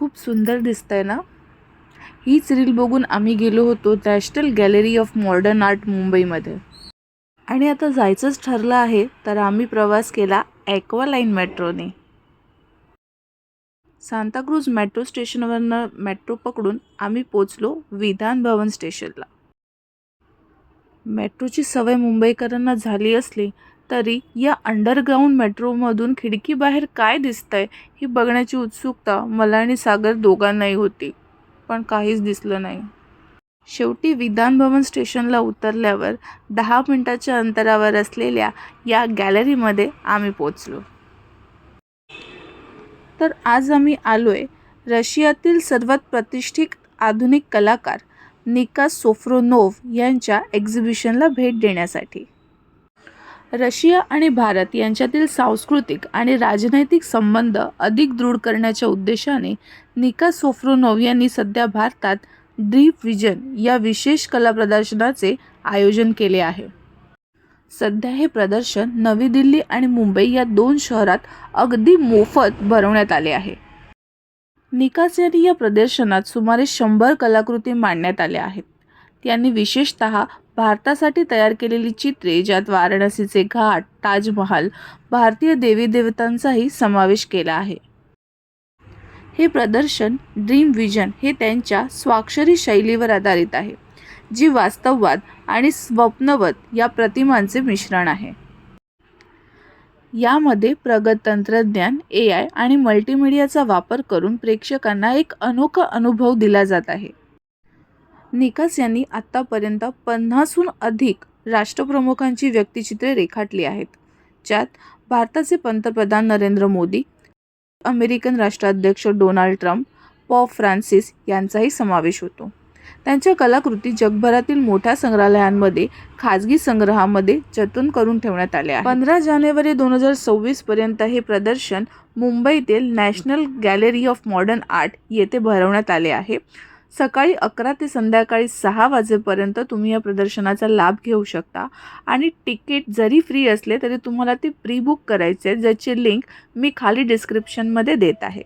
खूप सुंदर दिसतंय ना? हीच रील बघून आम्ही गेलो होतो National Gallery of Modern Art मुंबईमध्ये. आणि आता जायचंच ठरलं आहे तर आम्ही प्रवास केला ॲक्वालाईन मेट्रोने. सांताक्रूज मेट्रो स्टेशनवरनं मेट्रो पकडून आम्ही पोचलो विधान भवन स्टेशनला. मेट्रोची सवय मुंबईकरांना झाली असली तरी या अंडरग्राऊंड मेट्रोमधून खिडकीबाहेर काय दिसतंय ही बघण्याची उत्सुकता मला आणि सागर दोघांनाही होती पण काहीच दिसलं नाही. शेवटी विधानभवन स्टेशनला उतरल्यावर दहा मिनटाच्या अंतरावर असलेल्या या गॅलरीमध्ये आम्ही पोचलो तर आज आम्ही आलोय रशियातील सर्वात प्रतिष्ठित आधुनिक कलाकार निकास सोफ्रोनोव्ह यांच्या एक्झिबिशनला भेट देण्यासाठी. रशिया आणि भारत यांच्यातील सांस्कृतिक आणि राजनैतिक संबंध अधिक दृढ करण्याच्या उद्देशाने निका सोफ्रोनोव्ह यांनी सध्या भारतात ड्रीप विजन या विशेष कला प्रदर्शनाचे आयोजन केले आहे. सध्या हे प्रदर्शन नवी दिल्ली आणि मुंबई या दोन शहरात अगदी मोफत भरवण्यात आले आहे. निकास यांनी या प्रदर्शनात सुमारे शंभर कलाकृती मांडण्यात आल्या आहेत. त्यांनी विशेषत भारतासाठी तयार केलेली चित्रे ज्यात वाराणसीचे घाट ताजमहाल भारतीय देवी देवतांचाही समावेश केला आहे. हे प्रदर्शन ड्रीम विजन हे त्यांच्या स्वाक्षरी शैलीवर आधारित आहे जी वास्तववाद आणि स्वप्नवत या प्रतिमांचे मिश्रण आहे. यामध्ये प्रगत तंत्रज्ञान ए आय आणि मल्टीमीडियाचा वापर करून प्रेक्षकांना एक अनोखा अनुभव दिला जात आहे. निकास यांनी आत्तापर्यंत पन्नासहून अधिक राष्ट्रप्रमुखांची व्यक्तिचित्रे रेखाटली आहेत ज्यात भारताचे पंतप्रधान नरेंद्र मोदी अमेरिकन राष्ट्राध्यक्ष डोनाल्ड ट्रम्प पॉप फ्रान्सिस यांचाही समावेश होतो. त्यांच्या कलाकृती जगभरातील मोठ्या संग्रहालयांमध्ये खाजगी संग्रहामध्ये जतन करून ठेवण्यात आल्या पंधरा जानेवारी दोन हजार सव्वीस पर्यंत हे प्रदर्शन मुंबईतील National Gallery of Modern Art येथे भरवण्यात आले आहे. सकाळी अकरा ते संध्याकाळी सहा वाजेपर्यंत तुम्ही या प्रदर्शनाचा लाभ घेऊ शकता. आणि तिकीट जरी फ्री असले तरी तुम्हाला ते प्री बुक करायचे आहे ज्याची लिंक मी खाली डिस्क्रिप्शनमध्ये देत आहे.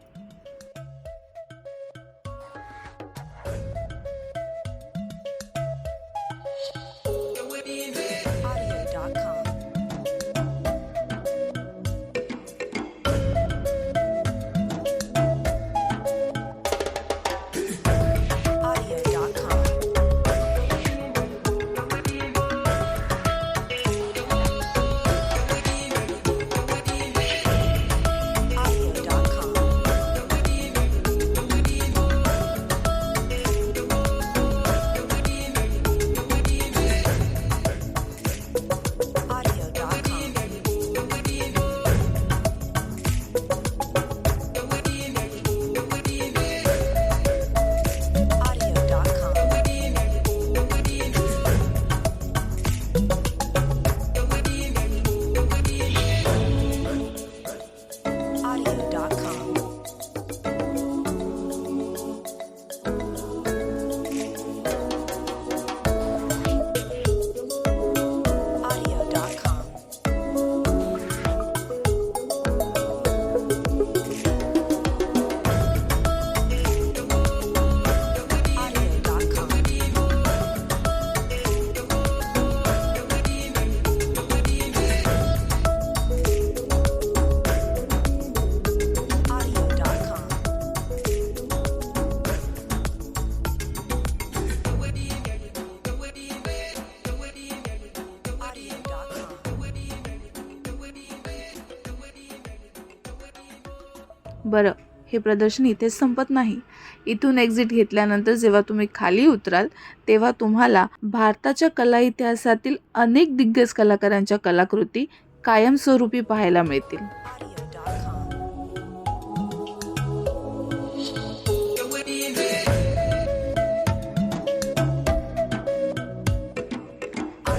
बरं हे प्रदर्शन इथेच संपत नाही. इथून एक्झिट घेतल्यानंतर जेव्हा तुम्ही खाली उतराल तेव्हा तुम्हाला भारताच्या कला इतिहासातील अनेक दिग्गज कलाकारांच्या कलाकृती कायमस्वरूपी पाहायला मिळतील.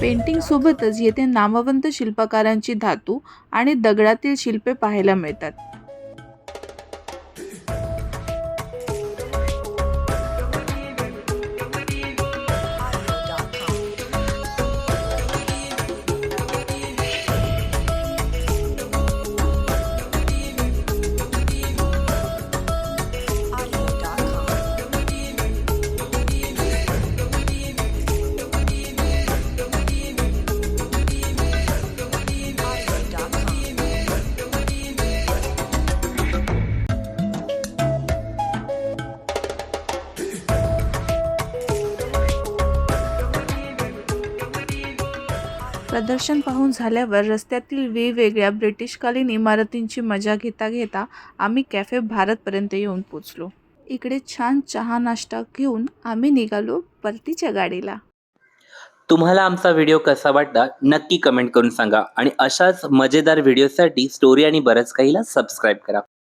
पेंटिंगसोबतच पेंटिंग सोबतच येथे नामवंत शिल्पकारांची धातू आणि दगडातील शिल्पे पाहायला मिळतात. प्रदर्शन पाहून झाल्यावर रस्त्यातील वेगवेगळ्या ब्रिटिशकालीन इमारतींची मजा घेता घेता आम्ही कॅफे भारतपर्यंत येऊन पोचलो. इकडे छान चहा नाश्ता घेऊन आम्ही निघालो परतीच्या गाडीला. तुम्हाला आमचा व्हिडिओ कसा वाटला नक्की कमेंट करून सांगा आणि अशाच मजेदार व्हिडिओसाठी स्टोरी आणि बरंच काहीला सबस्क्राईब करा.